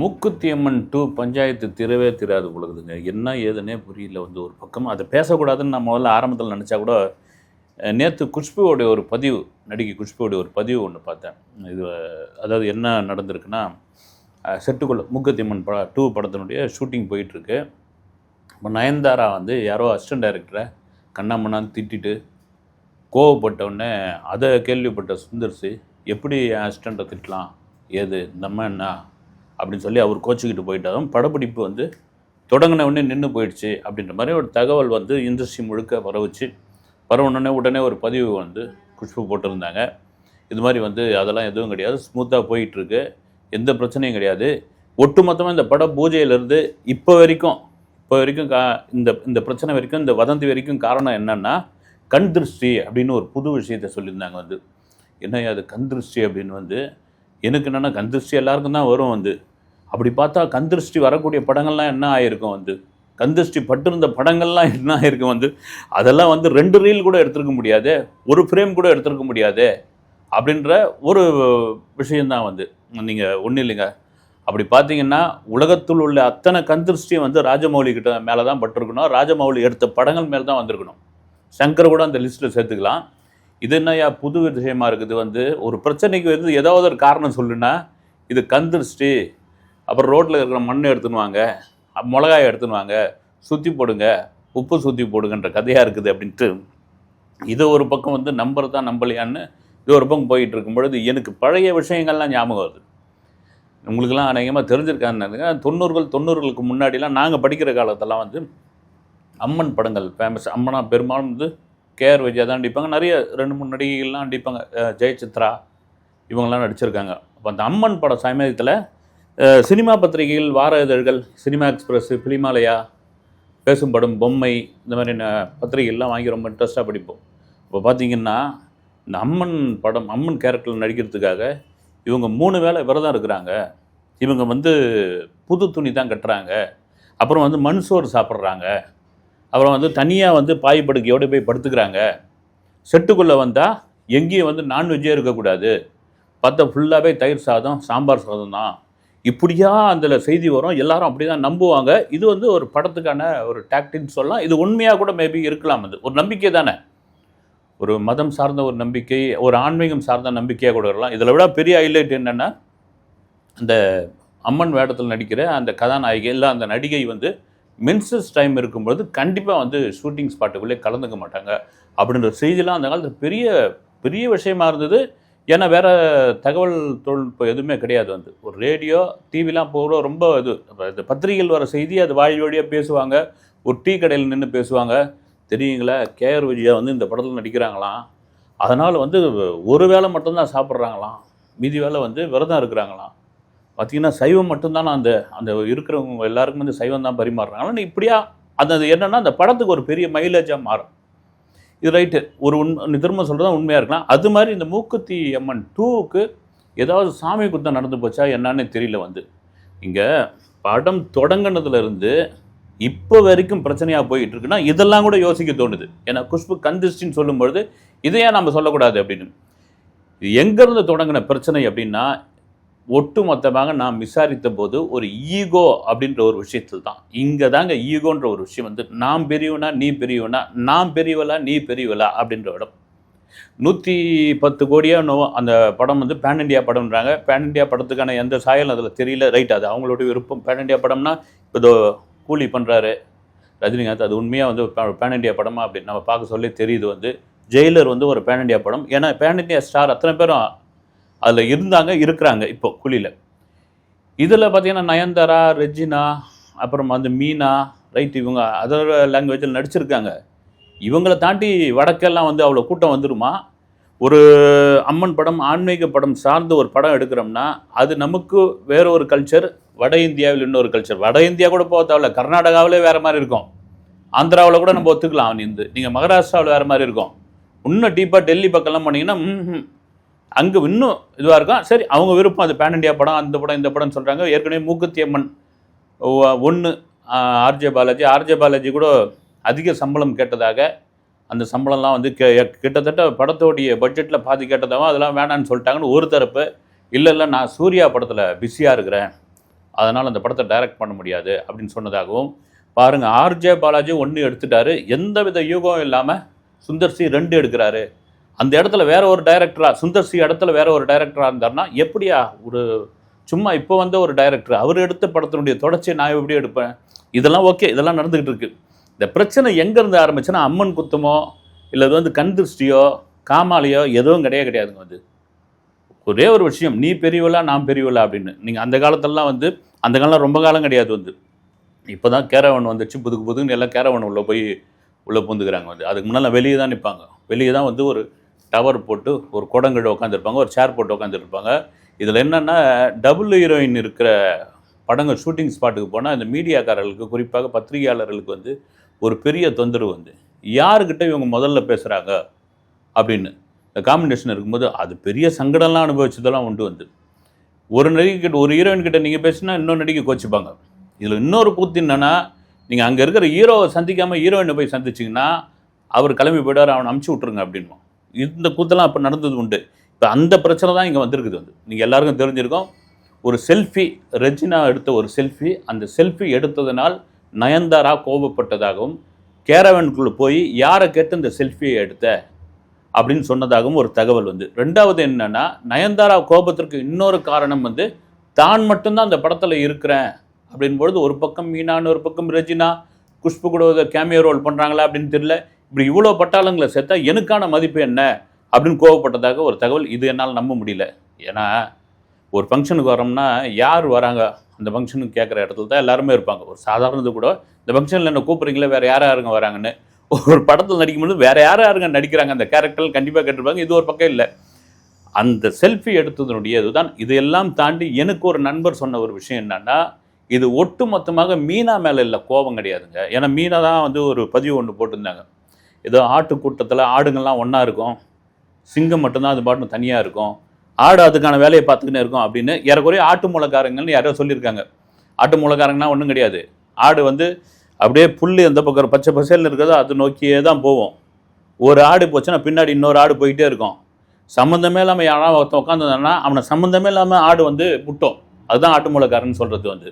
Mookuthi Amman two பஞ்சாயத்து திரவே திராது பொழுதுங்க என்ன ஏதுன்னே புரியல வந்து ஒரு பக்கம். அதை பேசக்கூடாதுன்னு நான் முதல்ல ஆரம்பத்தில் நினச்சா கூட நேற்று குஷ்புவோடைய ஒரு பதிவு நடிகை குஷ்புவோடைய ஒரு பதிவு ஒன்று பார்த்தேன். இது அதாவது என்ன நடந்திருக்குன்னா செட்டுக்குள்ள மூக்குத்தியம்மன் பட டூ படத்தினுடைய ஷூட்டிங் போயிட்டுருக்கு. இப்போ நயன்தாரா வந்து யாரோ அசிஸ்டன்ட் டைரக்டரை கண்ணாமண்ணான்னு திட்டிட்டு கோவப்பட்டவுடனே அதை கேள்விப்பட்ட சுந்தர்சி எப்படி என் அசிஸ்டண்ட்டை திட்டலாம்? ஏது? நம்ம என்ன? அப்படின்னு சொல்லி அவர் கோச்சிக்கிட்டு போயிட்டாலும் படப்பிடிப்பு வந்து தொடங்கின உடனே நின்று போயிடுச்சு அப்படின்ற மாதிரி ஒரு தகவல் வந்து இண்டஸ்ட்ரி முழுக்க பரவுச்சு பரவுனோடனே உடனே ஒரு பதிவு வந்து குஷ்பு போட்டிருந்தாங்க. இது மாதிரி வந்து அதெல்லாம் எதுவும் கிடையாது. ஸ்மூத்தாக போயிட்டுருக்கு. எந்த பிரச்சனையும் கிடையாது. ஒட்டுமொத்தமாக இந்த பட பூஜையிலேருந்து இப்போ வரைக்கும் இப்போ வரைக்கும் கா இந்த இந்த பிரச்சனை வரைக்கும் இந்த வதந்தி வரைக்கும் காரணம் என்னென்னா கண் திருஷ்டி அப்படின்னு ஒரு புது விஷயத்தை சொல்லியிருந்தாங்க வந்து. என்ன அது கண் திருஷ்டி அப்படின்னு வந்து எனக்கு என்னென்னா கண் திருஷ்டி எல்லாருக்கும் தான் வரும் வந்து. அப்படி பார்த்தா கந்திருஷ்டி வரக்கூடிய படங்கள்லாம் என்ன ஆயிருக்கும் வந்து? கந்திருஷ்டி பட்டிருந்த படங்கள்லாம் என்ன ஆயிருக்கும் வந்து? அதெல்லாம் வந்து ரெண்டு ரீல் கூட எடுத்திருக்க முடியாது? ஒரு ஃப்ரேம் கூட எடுத்திருக்க முடியாது? அப்படின்ற ஒரு விஷயந்தான் வந்து. நீங்கள் ஒன்றும் இல்லைங்க. அப்படி பார்த்தீங்கன்னா உலகத்தில் உள்ள அத்தனை கந்திருஷ்டியும் வந்து ராஜமௌலி கிட்ட மேலே தான் பட்டிருக்கணும். ராஜமௌலி எடுத்த படங்கள் மேலே தான் வந்திருக்கணும். சங்கர் கூட அந்த லிஸ்ட்டில் சேர்த்துக்கலாம். இது என்னய்யா புது விஷயமா இருக்குது வந்து? ஒரு பிரச்சனைக்கு வந்து ஏதாவது ஒரு காரணம் சொல்லுன்னா இது கந்திருஷ்டி அப்புறம் ரோட்டில் இருக்கிற மண் எடுத்துன்னு வாங்க மிளகாய் மிளகாயை எடுத்துன்னு வாங்க சுற்றி போடுங்க. உப்பு சுற்றி போடுங்கன்ற கதையாக இருக்குது அப்படின்ட்டு. இது ஒரு பக்கம் வந்து நம்பர் தான் நம்பலையான்னு இது ஒரு பக்கம் போயிட்டு இருக்கும் பொழுது எனக்கு பழைய விஷயங்கள்லாம் ஞாபகம் வருது. உங்களுக்கெல்லாம் அநேகமாக தெரிஞ்சிருக்காங்க தொண்ணூறுகள் தொண்ணூறுகளுக்கு முன்னாடிலாம் நாங்கள் படிக்கிற காலத்தெல்லாம் வந்து அம்மன் படங்கள் ஃபேமஸ் அம்மனா பெரும்பாலும் வந்து கேஆர் விஜயா தான் நடிப்பாங்க. நிறைய ரெண்டு மூணு நடிகைகள்லாம் நடிப்பாங்க. ஜெயசித்ரா இவங்கெல்லாம் நடிச்சிருக்காங்க. அப்போ அந்த அம்மன் பட சமயத்தில் சினிமா பத்திரிகைகள் வார இதழ்கள் சினிமா எக்ஸ்பிரஸ்ஸு பிலிமாலயா பேசும் படம் பொம்மை இந்த மாதிரி பத்திரிகைகள்லாம் வாங்கி ரொம்ப இன்ட்ரெஸ்ட்டாக படிப்போம். இப்போ பார்த்தீங்கன்னா இந்த அம்மன் படம் அம்மன் கேரக்டரில் நடிக்கிறதுக்காக இவங்க மூணு வேளை விரதம் இருக்கிறாங்க. இவங்க வந்து புது துணி தான் கட்டுறாங்க. அப்புறம் வந்து மண் சோறு சாப்பிட்றாங்க. அப்புறம் வந்து தனியாக வந்து பாய் படுக்கையோடு போய் படுத்துக்கிறாங்க. செட்டுக்குள்ளே வந்தால் எங்கேயும் வந்து நான்வெஜ்ஜே இருக்கக்கூடாது. பார்த்தா ஃபுல்லாகவே தயிர் சாதம் சாம்பார் சாதம் தான் இப்படியா அதில் செய்தி வரும்? எல்லாரும் அப்படி தான் நம்புவாங்க. இது வந்து ஒரு படத்துக்கான ஒரு டாக்டின்னு சொல்லலாம். இது உண்மையாக கூட மேபி இருக்கலாம் அது. ஒரு நம்பிக்கை தானே. ஒரு மதம் சார்ந்த ஒரு நம்பிக்கை ஒரு ஆன்மீகம் சார்ந்த நம்பிக்கையாக கூட இருக்கலாம். இதில் விட பெரிய ஹைலைட் என்னென்னா அந்த அம்மன் வேடத்தில் நடிக்கிற அந்த கதாநாயகி இல்லை அந்த நடிகை வந்து மென்சஸ் டைம் இருக்கும்பொழுது கண்டிப்பாக வந்து ஷூட்டிங் ஸ்பாட்டுக்குள்ளே கலந்துக்க மாட்டாங்க. அப்படின்ற செய்திலாம் அந்த காலத்தில் பெரிய பெரிய விஷயமா இருந்தது. ஏன்னா வேறு தகவல் தொழில்நுட்பம் எதுவுமே கிடையாது வந்து. ஒரு ரேடியோ டிவிலாம் போகிற ரொம்ப இது. இந்த பத்திரிகைகள் வர செய்தி அது வாய் வழியாக பேசுவாங்க. ஒரு டீ கடையில் நின்று பேசுவாங்க. தெரியுங்களா? கேஆர் விஜயா வந்து இந்த படத்தில் நடிக்கிறாங்களாம். அதனால் வந்து ஒரு வேளை மட்டும்தான் சாப்பிட்றாங்களாம். மீதி வேளை வந்து விரதம் இருக்கிறாங்களாம். பார்த்தீங்கன்னா சைவம் மட்டும்தான் அந்த அந்த இருக்கிறவங்க எல்லாருக்கும் வந்து சைவம் தான் பரிமாறுறாங்க. இப்படியா அந்த அது அந்த படத்துக்கு ஒரு பெரிய மைலேஜாக மாறும். இது ரைட்டு. ஒரு உண்மை திரும்ப சொல்கிறது உண்மையாக இருக்கலாம். அது மாதிரி இந்த மூக்குத்தி அம்மன் டூவுக்கு ஏதாவது சாமி குத்தம் நடந்து போச்சா என்னன்னு தெரியல வந்து. இங்கே படம் தொடங்கினதுலேருந்து இப்போ வரைக்கும் பிரச்சனையாக போயிட்டு இருக்குன்னா இதெல்லாம் கூட யோசிக்க தோணுது. ஏன்னா குஷ்பு கந்திஷ்டின்னு சொல்லும்பொழுது இதையே நம்ம சொல்லக்கூடாது அப்படின்னு. எங்கேருந்து தொடங்கின பிரச்சனை அப்படின்னா ஒட்டு மொத்தமாக நான் விசாரித்த போது ஒரு ஈகோ அப்படின்ற ஒரு விஷயத்தில் தான் இங்கே தாங்க ஈகோன்ற ஒரு விஷயம் வந்து நான் பெரியவனா நீ பெரியவனா நான் பெரியவளா நீ பெரியவளா அப்படின்ற இடம். நூற்றி பத்து கோடியா நோ அந்த படம் வந்து பேன் இண்டியா படம்ன்றாங்க. பேன் இண்டியா படத்துக்கான எந்த சாயலும் அதில் தெரியல. ரைட் அது அவங்களோட விருப்பம். பேன் இண்டியா படம்னா இப்போ இதோ கூலி பண்ணுறாரு ரஜினிகாந்த் அது உண்மையாக வந்து பேன் இண்டியா படமா அப்படின்னு நம்ம பார்க்க சொல்லி தெரியுது வந்து. ஜெயிலர் வந்து ஒரு பேன் இண்டியா படம். ஏன்னா பேன் இண்டியா ஸ்டார் அத்தனை பேரும் அதில் இருந்தாங்க இருக்கிறாங்க இப்போ குழியில். இதில் பார்த்தீங்கன்னா நயன்தாரா ரெஜினா அப்புறம் அந்த மீனா ரைட் இவங்க அதர் லாங்குவேஜில் நடிச்சிருக்காங்க. இவங்களை தாண்டி வடக்கெல்லாம் வந்து அவ்வளோ கூட்டம் வந்துருமா? ஒரு அம்மன் படம் ஆன்மீக படம் சார்ந்த ஒரு படம் எடுக்கிறோம்னா அது நமக்கு வேற ஒரு கல்ச்சர் வட இந்தியாவில் இன்னொரு கல்ச்சர் வட இந்தியா கூட போக தேவையில்ல கர்நாடகாவிலே வேறு மாதிரி இருக்கும். ஆந்திராவில் கூட நம்ம ஒத்துக்கலாம் அவன் இருந்து நீங்கள் மகாராஷ்டிராவில் வேறு மாதிரி இருக்கும். இன்னும் டீப்பாக டெல்லி பக்கம்லாம் போனீங்கன்னா அங்கே இன்னும் இதுவாக இருக்கும். சரி அவங்க விருப்பம் அது பேன் இண்டியா படம் அந்த படம் இந்த படம்னு சொல்கிறாங்க ஏற்கனவே மூக்குத்தியம்மன் ஒன்று ஆர்ஜே பாலாஜி. ஆர்ஜே பாலாஜி கூட அதிக சம்பளம் கேட்டதாக அந்த சம்பளம்லாம் வந்து கே கிட்டத்தட்ட படத்தோடைய பட்ஜெட்டில் பாதி கேட்டதாகவும் அதெல்லாம் வேணான்னு சொல்லிட்டாங்கன்னு ஒரு தரப்பு. இல்லை இல்லை நான் சூர்யா படத்தில் பிஸியாக இருக்கிறேன். அதனால் அந்த படத்தை டைரக்ட் பண்ண முடியாது அப்படின்னு சொன்னதாகவும் பாருங்கள் ஆர்ஜே பாலாஜி ஒன்று எடுத்துட்டாரு. எந்த வித யூகம் இல்லாமல் சுந்தர் சி ரெண்டு எடுக்கிறாரு. அந்த இடத்துல வேற ஒரு டைரக்டரா சுந்தர் சி இடத்துல வேற ஒரு டைரக்டரா இருந்தாருன்னா எப்படியா ஒரு சும்மா இப்போ வந்த ஒரு டைரக்டர் அவர் எடுத்த படத்தினுடைய தொடர்ச்சியை நான் எப்படி எடுப்பேன்? இதெல்லாம் ஓகே இதெல்லாம் நடந்துகிட்டு இருக்கு. இந்த பிரச்சனை எங்கேருந்து ஆரம்பிச்சுன்னா அம்மன் குத்தமோ இல்லை இது வந்து கண் திருஷ்டியோ காமாலையோ எதுவும் கிடையாது கிடையாதுங்க வந்து ஒரே ஒரு விஷயம் நீ பெரியவளா நான் பெரியவளா அப்படின்னு. நீங்கள் அந்த காலத்திலலாம் வந்து அந்த காலம் ரொம்ப காலம் கிடையாது வந்து. இப்போ தான் கேரவன் வந்துச்சு புதுக்கு புதுக்குன்னு எல்லாம் கேரவன் உள்ளே போய் உள்ளே பூந்துக்கிறாங்க வந்து. அதுக்கு முன்னால் வெளியே தான் நிற்பாங்க வெளியே தான் வந்து ஒரு டவர் போட்டு ஒரு குடங்கழ உட்காந்துருப்பாங்க ஒரு சேர் போட்டு உட்காந்துருப்பாங்க இதில் என்னென்னா டபுள் ஹீரோயின் இருக்கிற படங்கள் ஷூட்டிங் ஸ்பாட்டுக்கு போனால் இந்த மீடியாக்காரர்களுக்கு குறிப்பாக பத்திரிகையாளர்களுக்கு வந்து ஒரு பெரிய தொந்தரவு வந்து யாருக்கிட்ட இவங்க முதல்ல பேசுகிறாங்க அப்படின்னு. இந்த காம்பினேஷன் இருக்கும்போது அது பெரிய சங்கடம்லாம் அனுபவிச்சதெல்லாம் உண்டு வந்து. ஒரு நடிகிட்ட ஒரு ஹீரோயின் கிட்ட நீங்கள் பேசினா இன்னொரு நடிகை கோச்சிப்பாங்க. இதில் இன்னொரு கூத்து என்னென்னா நீங்கள் அங்கே இருக்கிற ஹீரோவை சந்திக்காமல் ஹீரோயினை போய் சந்திச்சிங்கன்னா அவர் கிளம்பி போயிடார் அவனை அமுச்சு விட்ருங்க அப்படின்மா இந்த கூத்தெல்லாம் அப்போ நடந்தது உண்டு. இப்போ அந்த பிரச்சனை தான் இங்கே வந்திருக்குது வந்து. நீங்கள் எல்லாருக்கும் தெரிஞ்சிருக்கோம். ஒரு செல்ஃபி ரெஜினா எடுத்த ஒரு செல்ஃபி அந்த செல்ஃபி எடுத்ததனால் நயன்தாரா கோபப்பட்டதாகவும் கேரவனுக்குள்ளே போய் யாரை கேட்டு இந்த செல்ஃபியை எடுத்த? அப்படின்னு சொன்னதாகவும் ஒரு தகவல் வந்து. ரெண்டாவது என்னென்னா நயன்தாரா கோபத்திற்கு இன்னொரு காரணம் வந்து தான் மட்டும்தான் அந்த படத்தில் இருக்கிறேன். அப்படின்பொழுது ஒரு பக்கம் மீனான்னு ஒரு பக்கம் ரெஜினா குஷ்பு கூட கேமியோ ரோல் பண்ணுறாங்களா அப்படின்னு தெரியல. இப்படி இவ்வளோ பட்டாளங்களை சேர்த்தா எனக்கான மதிப்பு என்ன? அப்படின்னு கோவப்பட்டதாக ஒரு தகவல் இது என்னால் நம்ப முடியல. ஏன்னா ஒரு ஃபங்க்ஷனுக்கு வரோம்னா யார் வராங்க? அந்த ஃபங்க்ஷனுக்கு கேட்குற இடத்துல தான் எல்லாருமே இருப்பாங்க. ஒரு சாதாரணது கூட இந்த ஃபங்க்ஷனில் என்ன கூப்பிட்றீங்களே வேறு யார் யாருங்க வராங்கன்னு. ஒரு படத்தில் நடிக்கும்போது வேறு யார் யாருங்க நடிக்கிறாங்க? அந்த கேரக்டர் கண்டிப்பாக கேட்டிருப்பாங்க. இது ஒரு பக்கம் இல்லை. அந்த செல்ஃபி எடுத்ததனுடைய இதுதான். இதையெல்லாம் தாண்டி எனக்கு ஒரு நண்பர் சொன்ன ஒரு விஷயம் என்னன்னா இது ஒட்டு மொத்தமாக மீனா மேலே இல்லை கோபம் கிடையாதுங்க. ஏன்னா மீனா தான் வந்து ஒரு பதிவு ஒன்று போட்டிருந்தாங்க. ஏதோ ஆட்டு கூட்டத்தில் ஆடுங்கள்லாம் ஒன்றா இருக்கும். சிங்கம் மட்டும்தான் அது பாட்டு தனியாக இருக்கும். ஆடு அதுக்கான வேலையை பார்த்துக்கினே இருக்கும் அப்படின்னு ஏறக்குறைய ஆட்டு மூலக்காரங்கன்னு யாரோ சொல்லியிருக்காங்க. ஆட்டு மூலக்காரங்கன்னா ஒன்றும் கிடையாது. ஆடு வந்து அப்படியே புல் எந்த பக்கம் பச்சை பசேல்னு இருக்கிறதோ அது நோக்கியே தான் போவோம். ஒரு ஆடு போச்சுன்னா பின்னாடி இன்னொரு ஆடு போயிட்டே இருக்கும். சம்மந்தமே இல்லாமல் யாராவது ஒருத்தன் உட்காந்துருந்தானா அவனை சம்மந்தமே இல்லாமல் ஆடு வந்து முட்டும். அதுதான் ஆட்டு மூலக்காரன்னு சொல்கிறது வந்து.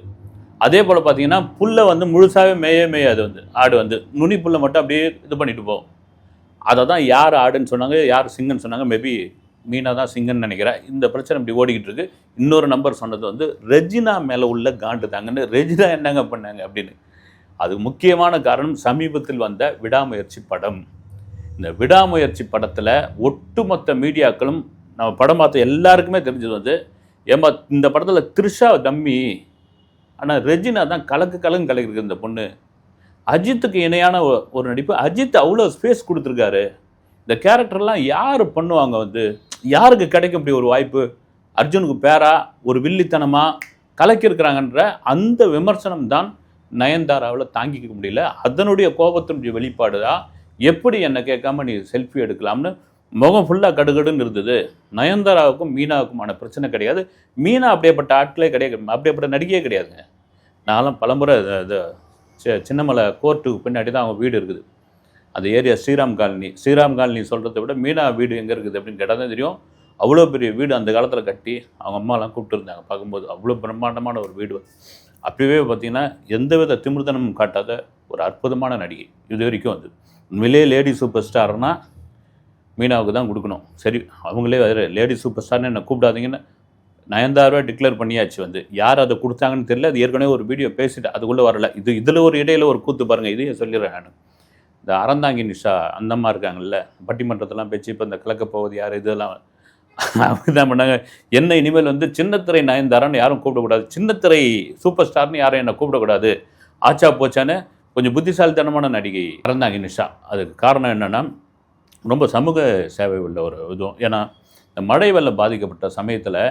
அதே போல் பார்த்தீங்கன்னா புல்லை வந்து முழுசாகவே மேயே மேயாது வந்து ஆடு வந்து. நுனி புல்லை மட்டும் அப்படியே இது பண்ணிட்டு போகும். அதை தான் யார் ஆடுன்னு சொன்னாங்க யார் சிங்கன்னு சொன்னாங்க மேபி மீனா தான் சிங்கன்னு நினைக்கிறேன். இந்த பிரச்சனை இப்படி ஓடிக்கிட்டு இருக்கு. இன்னொரு நம்பர் சொன்னது வந்து ரெஜினா மேலே உள்ள காண்டு தாங்கன்னு. ரெஜினா என்னங்க பண்ணாங்க அப்படின்னு. அது முக்கியமான காரணம் சமீபத்தில் வந்த விடாமுயற்சி படம். இந்த விடாமுயற்சி படத்தில் ஒட்டுமொத்த மீடியாக்களும் நம்ம படம் பார்த்த எல்லாருக்குமே தெரிஞ்சது வந்து ஏமா இந்த படத்தில் த்ரிஷா தம்மி ஆனால் ரெஜினா தான் கலக்கு கலங்கு கலக்கிருக்கு இந்த பொண்ணு. அஜித்துக்கு இணையான ஒரு நடிப்பு. அஜித் அவ்வளோ ஸ்பேஸ் கொடுத்துருக்காரு. இந்த கேரக்டர்லாம் யார் பண்ணுவாங்க வந்து? யாருக்கு கிடைக்கும் இப்படி ஒரு வாய்ப்பு? அர்ஜுனுக்கு பேரா? ஒரு வில்லித்தனமாக கலக்கியிருக்கிறாங்கன்ற அந்த விமர்சனம் தான் நயன்தாராவில் தாங்கிக்க முடியல. அதனுடைய கோபத்தினுடைய வெளிப்பாடு தான் எப்படி என்னை கேட்காம நீ செல்ஃபி எடுக்கலாம்னு முகம் ஃபுல்லாக கடுகடுன்னு இருந்தது. நயன்தாராவுக்கும் மீனாவுக்குமான பிரச்சனை கிடையாது. மீனா அப்படியேப்பட்ட ஆட்களே கிடையாது. அப்படியேப்பட்ட நடிகையே கிடையாதுங்க. நான்லாம் பலமுறை இது- சின்னமலை கோர்ட்டுக்கு பின்னாடி தான் அவங்க வீடு இருக்குது. அந்த area Sriram colony. Sriram colony சொல்கிறத விட மீனா வீடு எங்கே இருக்குது அப்படின்னு கேட்டால் தான் தெரியும். அவ்வளோ பெரிய வீடு அந்த காலத்தில் கட்டி அவங்க அம்மாலாம் கூப்பிட்டுருந்தாங்க. பார்க்கும்போது அவ்வளோ பிரம்மாண்டமான ஒரு வீடு அப்பவே பார்த்தீங்கன்னா எந்தவித திமிர்தனமும் காட்டாத ஒரு அற்புதமான நடிகை. இது வரைக்கும் வந்து உண்மையிலேயே லேடி சூப்பர் ஸ்டார்னால் மீனாவுக்கு தான் கொடுக்கணும். சரி அவங்களே வேறு லேடி சூப்பர் ஸ்டார்னு என்னை கூப்பிடாதீங்கன்னு நயன்தாரா டிக்ளேர் பண்ணியாச்சு வந்து. யார் அதை கொடுத்தாங்கன்னு தெரியல அது ஏற்கனவே ஒரு வீடியோ பேசிட்டு அதுக்குள்ளே வரல. இது இதில் ஒரு இடையில ஒரு கூத்து பாருங்கள் இதையும் சொல்லிடுறேன் நான். இந்த அறந்தாங்கி நிஷா அந்தம்மா இருக்காங்கல்ல பட்டிமன்றத்தெல்லாம் பேச்சு இப்போ இந்த கிழக்க போவது யார் இதெல்லாம் அவங்க தான் பண்ணாங்க. என்ன இனிமேல் வந்து சின்னத்திரை நயன்தாரான்னு யாரும் கூப்பிடக்கூடாது. சின்னத்திரை சூப்பர் ஸ்டார்னு யாரும் என்னை கூப்பிடக்கூடாது. ஆச்சா போச்சான்னு கொஞ்சம் புத்திசாலித்தனமான நடிகை அறந்தாங்கி நிஷா. அதுக்கு காரணம் என்னென்னா ரொம்ப சமூக சேவை உள்ள ஒரு இதுவும். ஏன்னா இந்த மழை வெள்ளம் பாதிக்கப்பட்ட சமயத்தில்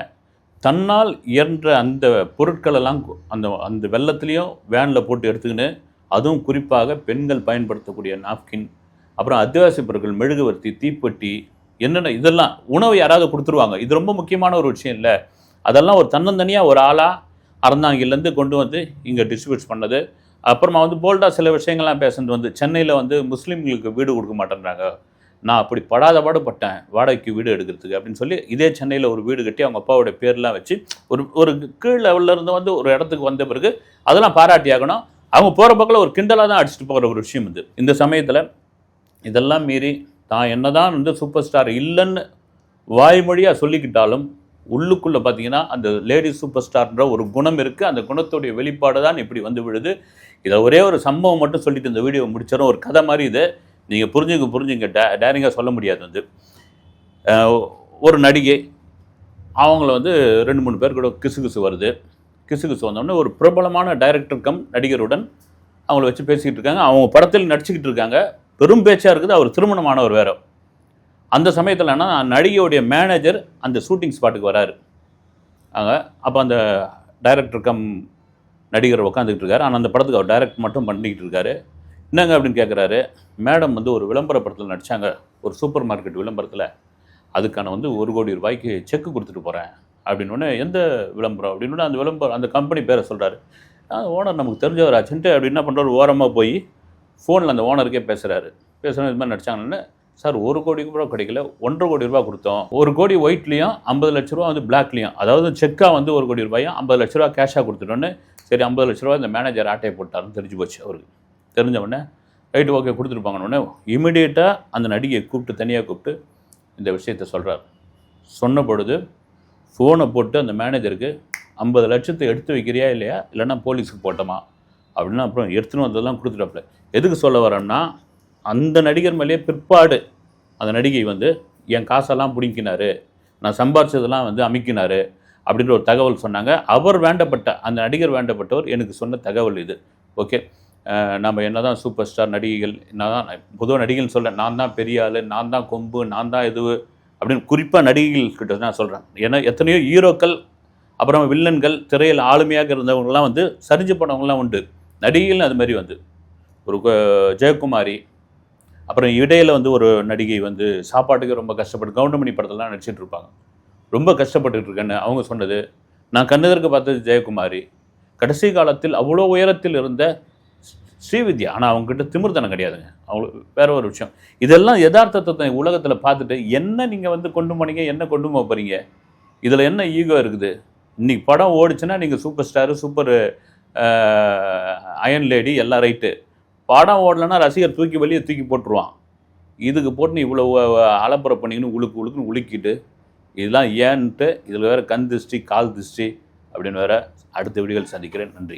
தன்னால் இயன்ற அந்த பொருட்களெல்லாம் அந்த அந்த வெள்ளத்துலேயும் வேனில் போட்டு எடுத்துக்கின்னு அதுவும் குறிப்பாக பெண்கள் பயன்படுத்தக்கூடிய நாப்கின் அப்புறம் அத்தியாவசிய பொருட்கள் மெழுகுவர்த்தி தீப்பெட்டி என்னென்ன இதெல்லாம் உணவு யாராவது கொடுத்துருவாங்க. இது ரொம்ப முக்கியமான ஒரு விஷயம் இல்லை. அதெல்லாம் ஒரு தன்னந்தனியாக ஒரு ஆளாக அறந்தாங்கிலேருந்து கொண்டு வந்து இங்கே டிஸ்ட்ரிபியூட் பண்ணது. அப்புறமா வந்து போல்டாக சில விஷயங்கள்லாம் பேசுனது வந்து சென்னையில் வந்து முஸ்லீம்களுக்கு வீடு கொடுக்க மாட்டேன்றாங்க. நான் அப்படி படாத பாடுபட்டேன் வாடகைக்கு வீடு எடுக்கிறதுக்கு அப்படின்னு சொல்லி இதே சென்னையில் ஒரு வீடு கட்டி அவங்க அப்பாவோட பேர்லாம் வச்சு ஒரு ஒரு கீழ் லெவல்ல இருந்து வந்து ஒரு இடத்துக்கு வந்த பிறகு அதெல்லாம் பாராட்டி ஆகணும். அவங்க போகிற பக்கம் ஒரு கிண்டலாக தான் அடிச்சுட்டு போகிற ஒரு விஷயம் இது. இந்த சமயத்தில் இதெல்லாம் மீறி தான் என்னதான் வந்து சூப்பர் ஸ்டார் இல்லைன்னு வாய்மொழியாக சொல்லிக்கிட்டாலும் உள்ளுக்குள்ளே பார்த்தீங்கன்னா அந்த லேடி சூப்பர் ஸ்டார்ன்ற ஒரு குணம் இருக்குது அந்த குணத்துடைய வெளிப்பாடு தான் இப்படி வந்து விழுது. இதை ஒரே ஒரு சம்பவம் மட்டும் சொல்லிட்டு இந்த வீடியோ முடிச்சிடும் ஒரு கதை மாதிரி இது. நீங்கள் புரிஞ்சுங்க புரிஞ்சுங்க. டே டேரிங்காக சொல்ல முடியாது வந்து. ஒரு நடிகை அவங்கள வந்து ரெண்டு மூணு பேர் கூட கிசுகிசு வருது. கிசுகிசு வந்தோடனே ஒரு பிரபலமான டைரக்டர் கம் நடிகருடன் அவங்கள வச்சு பேசிக்கிட்டு இருக்காங்க. அவங்க படத்தில் நடிச்சுக்கிட்டு இருக்காங்க. பெரும் பேச்சாக இருக்குது. அவர் திருமணமானவர் வேற. அந்த சமயத்தில் என்ன நடிகையுடைய மேனேஜர் அந்த ஷூட்டிங் ஸ்பாட்டுக்கு வராரு. அங்க அப்போ அந்த டைரக்டர் கம் நடிகர் உட்காந்துக்கிட்டு இருக்காரு. ஆனால் அந்த படத்துக்கு அவர் டைரக்ட் மட்டும் பண்ணிக்கிட்டு இருக்காரு. என்னங்க அப்படின்னு கேட்குறாரு மேடம் வந்து ஒரு விளம்பர படத்தில் நடித்தாங்க ஒரு சூப்பர் மார்க்கெட் விளம்பரத்தில். அதுக்கான வந்து ஒரு கோடி ரூபாய்க்கு செக் கொடுத்துட்டு போகிறேன் அப்படின்னு எந்த விளம்பரம்? அப்படின்னு அந்த விளம்பரம் அந்த கம்பெனி பேரை சொல்கிறாரு ஓனர் நமக்கு தெரிஞ்சவர் ஆச்சுன்ட்டு அப்படி என்ன பண்ணுறாரு ஓரமாக போய் ஃபோனில் அந்த ஓனருக்கே பேசுகிறாரு பேசுகிறேன் இது மாதிரி நடிச்சாங்கன்னு. சார் ஒரு கோடி கூட கிடைக்கல. ஒன்றரை கோடி ரூபா கொடுத்தோம். ஒரு கோடி ஒயிட்லேயும் ஐம்பது லட்ச ரூபா வந்து பிளாக்லேயும் அதாவது செக்காக வந்து ஒரு கோடி ரூபாயும் ஐம்பது லட்ச ரூபா கேஷாக கொடுத்துட்டோன்னு சரி ஐம்பது லட்ச ரூபா இந்த மேனேஜர் ஆட்டையை போட்டாருன்னு தெரிஞ்சு போச்சு அவருக்கு. தெரிஞ்ச உடனே ரைட்டு ஓகே கொடுத்துருப்பாங்கன்னு இமிடியேட்டாக அந்த நடிகையை கூப்பிட்டு தனியாக கூப்பிட்டு இந்த விஷயத்த சொல்கிறார் சொன்ன பொழுது ஃபோனை போட்டு அந்த மேனேஜருக்கு ஐம்பது லட்சத்தை எடுத்து வைக்கிறியா இல்லையா? இல்லைன்னா போலீஸுக்கு போட்டோமா? அப்படின்னா அப்புறம் எடுத்துன்னு வந்ததெல்லாம் கொடுத்துட்டாப்புல. எதுக்கு சொல்ல வரேன்னா அந்த நடிகர் மேலேயே பிற்பாடு அந்த நடிகை வந்து என் காசெல்லாம் பிடிங்கினாரு. நான் சம்பாரிச்சதெல்லாம் வந்து அமைக்கினார். அப்படின்ற ஒரு தகவல் சொன்னாங்க. அவர் வேண்டப்பட்ட அந்த நடிகர் வேண்டப்பட்டவர் எனக்கு சொன்ன தகவல் இது. ஓகே? நம்ம என்ன தான் சூப்பர் ஸ்டார் நடிகைகள் நான் தான் பொதுவாக நடிகைகள் சொல்ல நான் தான் பெரிய ஆள் நான் தான் கொம்பு நான் தான் இது அப்படின்னு குறிப்பாக நடிகைகள் கிட்ட நான் சொல்கிறேன் ஏன்னா எத்தனையோ ஹீரோக்கள் அப்புறம் வில்லன்கள் திரையில் ஆளுமையாக இருந்தவங்கலாம் வந்து சரிஞ்சு போனவங்கலாம் உண்டு. நடிகைகள் அது மாதிரி வந்து. ஒரு ஜெயக்குமாரி அப்புறம் இடையில் வந்து ஒரு நடிகை வந்து சாப்பாட்டுக்கு ரொம்ப கஷ்டப்பட்டு கவுண்டமணி படத்தெல்லாம் நடிச்சிட்டு இருப்பாங்க. ரொம்ப கஷ்டப்பட்டுட்டு இருக்கேன்னு அவங்க சொன்னது. நான் கண்ணெதற்கு பார்த்தது ஜெயக்குமாரி. கடைசி காலத்தில் அவ்வளோ உயரத்தில் இருந்த ஸ்ரீவித்யா. ஆனால் அவங்ககிட்ட திமிர்தனம் கிடையாதுங்க. அவங்களுக்கு வேற ஒரு விஷயம். இதெல்லாம் யதார்த்தத்தை உலகத்தில் பார்த்துட்டு என்ன நீங்கள் வந்து கொண்டு போனீங்க என்ன கொண்டு போகிறீங்க இதில் என்ன ஈகோ இருக்குது? இன்றைக்கி படம் ஓடிச்சுன்னா நீங்கள் super star super iron lady எல்லாம் ரைட்டு. படம் ஓடலைன்னா ரசிகர் தூக்கி வெளியே தூக்கி போட்டுருவான். இதுக்கு போட்டு நீ இவ்வளோ அலப்புற பண்ணிக்கின்னு உழுக்கு உழுக்குன்னு உலுக்கிட்டு இதெல்லாம் ஏன்ட்டு இதில் வேறு கண் திருஷ்டி கால் திருஷ்டி அப்படின்னு வேற அடுத்த வீடியோவில் சந்திக்கிறேன். நன்றி.